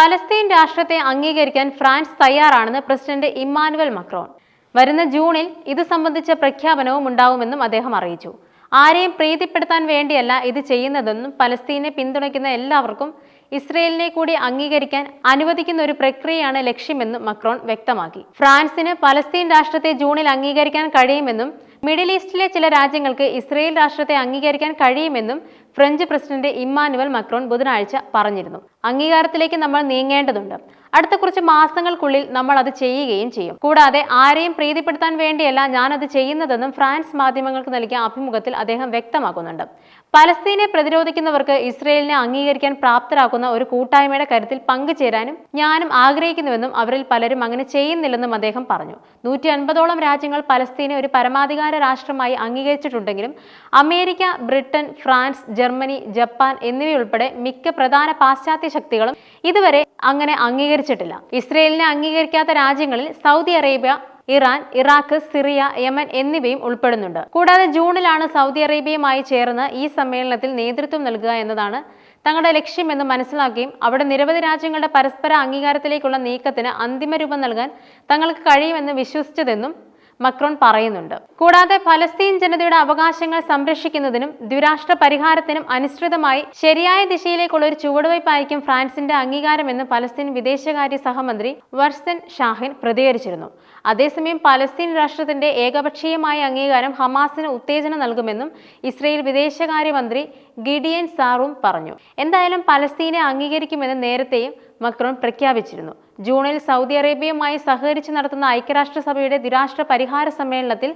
Palestine രാഷ്ട്രത്തെ അംഗീകരിക്കാൻ France തയ്യാറാണെന്ന് പ്രസിഡന്റ് ഇമ്മാനുവൽ മക്രോൺ. വരുന്ന ജൂണിൽ ഇത് സംബന്ധിച്ച പ്രഖ്യാപനവും ഉണ്ടാവുമെന്നും അദ്ദേഹം അറിയിച്ചു. ആരെയും പ്രീതിപ്പെടുത്താൻ വേണ്ടിയല്ല ഇത് ചെയ്യുന്നതെന്നും പലസ്തീനെ പിന്തുണയ്ക്കുന്ന എല്ലാവർക്കും ഇസ്രയേലിനെ കൂടി അംഗീകരിക്കാൻ അനുവദിക്കുന്ന ഒരു പ്രക്രിയയാണ് ലക്ഷ്യമെന്നും മക്രോൺ വ്യക്തമാക്കി. ഫ്രാൻസിന് പലസ്തീൻ രാഷ്ട്രത്തെ ജൂണിൽ അംഗീകരിക്കാൻ കഴിയുമെന്നും മിഡിൽ ഈസ്റ്റിലെ ചില രാജ്യങ്ങൾക്ക് ഇസ്രയേൽ രാഷ്ട്രത്തെ അംഗീകരിക്കാൻ കഴിയുമെന്നും ഫ്രഞ്ച് പ്രസിഡന്റ് ഇമ്മാനുവൽ മക്രോൺ ബുധനാഴ്ച പറഞ്ഞിരുന്നു. അംഗീകാരത്തിലേക്ക് നമ്മൾ നീങ്ങേണ്ടതുണ്ട്. അടുത്ത കുറച്ച് മാസങ്ങൾക്കുള്ളിൽ നമ്മൾ അത് ചെയ്യുകയും ചെയ്യും. കൂടാതെ ആരെയും പ്രീതിപ്പെടുത്താൻ വേണ്ടിയല്ല ഞാൻ അത് ചെയ്യുന്നതെന്നും ഫ്രാൻസ് മാധ്യമങ്ങൾക്ക് നൽകിയ അഭിമുഖത്തിൽ അദ്ദേഹം വ്യക്തമാക്കുന്നുണ്ട്. പലസ്തീനെ പ്രതിരോധിക്കുന്നവർക്ക് ഇസ്രയേലിനെ അംഗീകരിക്കാൻ പ്രാപ്തരാക്കുന്ന ഒരു കൂട്ടായ്മയുടെ കരുത്തിൽ പങ്കുചേരാനും ഞാനും ആഗ്രഹിക്കുന്നുവെന്നും അവരിൽ പലരും അങ്ങനെ ചെയ്യുന്നില്ലെന്നും അദ്ദേഹം പറഞ്ഞു. നൂറ്റി അൻപതോളം രാജ്യങ്ങൾ പലസ്തീനെ ഒരു പരമാധികാര രാഷ്ട്രമായി അംഗീകരിച്ചിട്ടുണ്ടെങ്കിലും America Britain France Germany Japan എന്നിവയുൾപ്പെടെ മിക്ക പ്രധാന പാശ്ചാത്യ ശക്തികളും ഇതുവരെ അങ്ങനെ അംഗീകരിച്ചിട്ടില്ല ഇസ്രയേലിനെ അംഗീകരിക്കാത്ത രാജ്യങ്ങളിൽ Saudi Arabia Iran Iraq Syria Yemen എന്നിവയും ഉൾപ്പെടുന്നുണ്ട്. കൂടാതെ ജൂണിലാണ് സൗദി അറേബ്യയുമായി ചേർന്ന് ഈ സമ്മേളനത്തിൽ നേതൃത്വം നൽകുക എന്നതാണ് തങ്ങളുടെ ലക്ഷ്യമെന്ന് മനസ്സിലാക്കുകയും അവിടെ നിരവധി രാജ്യങ്ങളുടെ പരസ്പര അംഗീകാരത്തിലേക്കുള്ള നീക്കത്തിന് അന്തിമ രൂപം നൽകാൻ തങ്ങൾക്ക് കഴിയുമെന്ന് വിശ്വസിച്ചതെന്നും മക്രോൺ പറയുന്നുണ്ട്. കൂടാതെ ഫലസ്തീൻ ജനതയുടെ അവകാശങ്ങൾ സംരക്ഷിക്കുന്നതിനും ദ്വിരാഷ്ട്ര പരിഹാരത്തിനും അനുസൃതമായി ശരിയായ ദിശയിലേക്കുള്ള ഒരു ചുവടുവയ്പായിരിക്കും ഫ്രാൻസിന്റെ അംഗീകാരമെന്ന് പലസ്തീൻ വിദേശകാര്യ സഹമന്ത്രി വർസൻ ഷാഹിൻ പ്രതികരിച്ചിരുന്നു. അതേസമയം പലസ്തീൻ രാഷ്ട്രത്തിന്റെ ഏകപക്ഷീയമായ അംഗീകാരം ഹമാസിന് ഉത്തേജനം നൽകുമെന്നും ഇസ്രയേൽ വിദേശകാര്യമന്ത്രി ഗിഡിയൻ സാറും പറഞ്ഞു. എന്തായാലും പലസ്തീനെ അംഗീകരിക്കുമെന്ന് നേരത്തെയും മക്രോൺ പ്രഖ്യാപിച്ചിരുന്നു. ജൂണിൽ സൗദി അറേബ്യയുമായി സഹകരിച്ച് നടത്തുന്ന ഐക്യരാഷ്ട്രസഭയുടെ ദ്വിരാഷ്ട്ര പരിഹാര സമ്മേളനത്തിൽ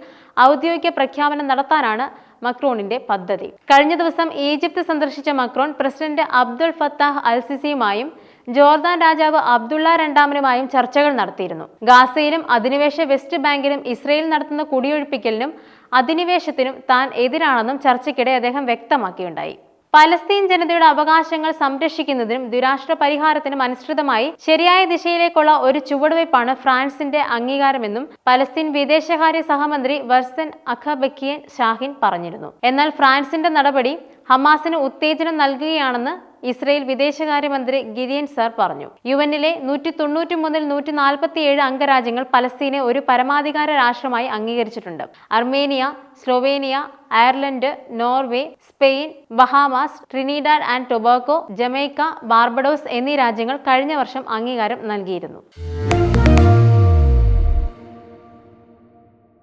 ഔദ്യോഗിക പ്രഖ്യാപനം നടത്താനാണ് മക്രോണിന്റെ പദ്ധതി. കഴിഞ്ഞ ദിവസം ഈജിപ്ത് സന്ദർശിച്ച Macron president Abdul Fattah al സിസിയുമായും Jordan രാജാവ് അബ്ദുള്ള രണ്ടാമനുമായും ചർച്ചകൾ നടത്തിയിരുന്നു. ഗാസയിലും അധിനിവേശ വെസ്റ്റ് ബാങ്കിലും ഇസ്രയേൽ നടത്തുന്ന കുടിയൊഴിപ്പിക്കലിനും അധിനിവേശത്തിനും താൻ എതിരാണെന്നും ചർച്ചയ്ക്കിടെ അദ്ദേഹം വ്യക്തമാക്കിയുണ്ടായി. പലസ്തീൻ ജനതയുടെ അവകാശങ്ങൾ സംരക്ഷിക്കുന്നതിനും ദുരാഷ്ട്ര പരിഹാരത്തിനും അനുസൃതമായി ശരിയായ ദിശയിലേക്കുള്ള ഒരു ചുവടുവയ്പ്പാണ് ഫ്രാൻസിന്റെ അംഗീകാരമെന്നും പലസ്തീൻ വിദേശകാര്യ സഹമന്ത്രി വർസൻ അഖബക്കിയൻ ഷാഹിൻ പറഞ്ഞിരുന്നു. എന്നാൽ ഫ്രാൻസിന്റെ നടപടി ഹമാസിന് ഉത്തേജനം നൽകുകയാണെന്ന് ഇസ്രയേൽ വിദേശകാര്യമന്ത്രി ഗിരിയൻ സർ പറഞ്ഞു. യു എന്നിലെ നൂറ്റി തൊണ്ണൂറ്റി മുതൽ നൂറ്റി നാൽപ്പത്തി ഏഴ് അംഗരാജ്യങ്ങൾ പലസ്തീനെ ഒരു പരമാധികാര രാഷ്ട്രമായി അംഗീകരിച്ചിട്ടുണ്ട്. Armenia Slovenia Ireland Norway Spain Bahamas Trinidad and Tobago Jamaica Barbados എന്നീ രാജ്യങ്ങൾ കഴിഞ്ഞ വർഷം അംഗീകാരം നൽകിയിരുന്നു.